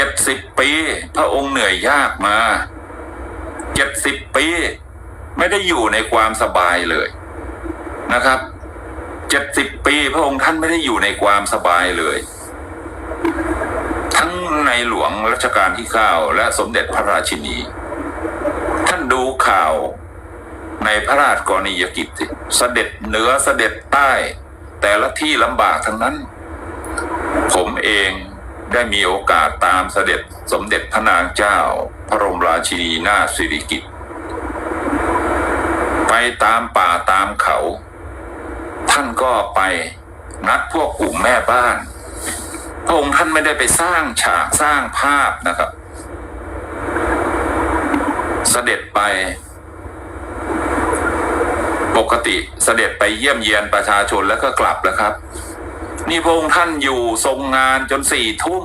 เจ็ดสิบปี พระองค์เหนื่อยยากมาเจ็ดสิบปี ไม่ได้อยู่ในความสบายเลยนะครับเจ็ดสิบปี พระองค์ท่านไม่ได้อยู่ในความสบายเลย ทั้งในหลวงรัชกาลที่เก้าและสมเด็จพระราชินี ท่านดูข่าวในพระราชกรณียกิจสเสด็จเหนือเสด็จใต้ แต่ละที่ลำบากทั้งนั้น ผมเอง ได้มีโอกาสตามเสด็จสมเด็จพระนางเจ้า พระบรมราชินีนาถสิริกิติ์ไปตามป่าตามเขา ท่านก็ไปนัดพวกกลุ่มแม่บ้านพระองค์ท่านไม่ได้ไปสร้างฉากสร้างภาพนะครับ เสด็จไป ปกติเสด็จไปเยี่ยมเยียนประชาชนแล้วก็กลับแล้วครับ นี่พระองค์ท่านอยู่ทรงงานจนสี่ทุ่ม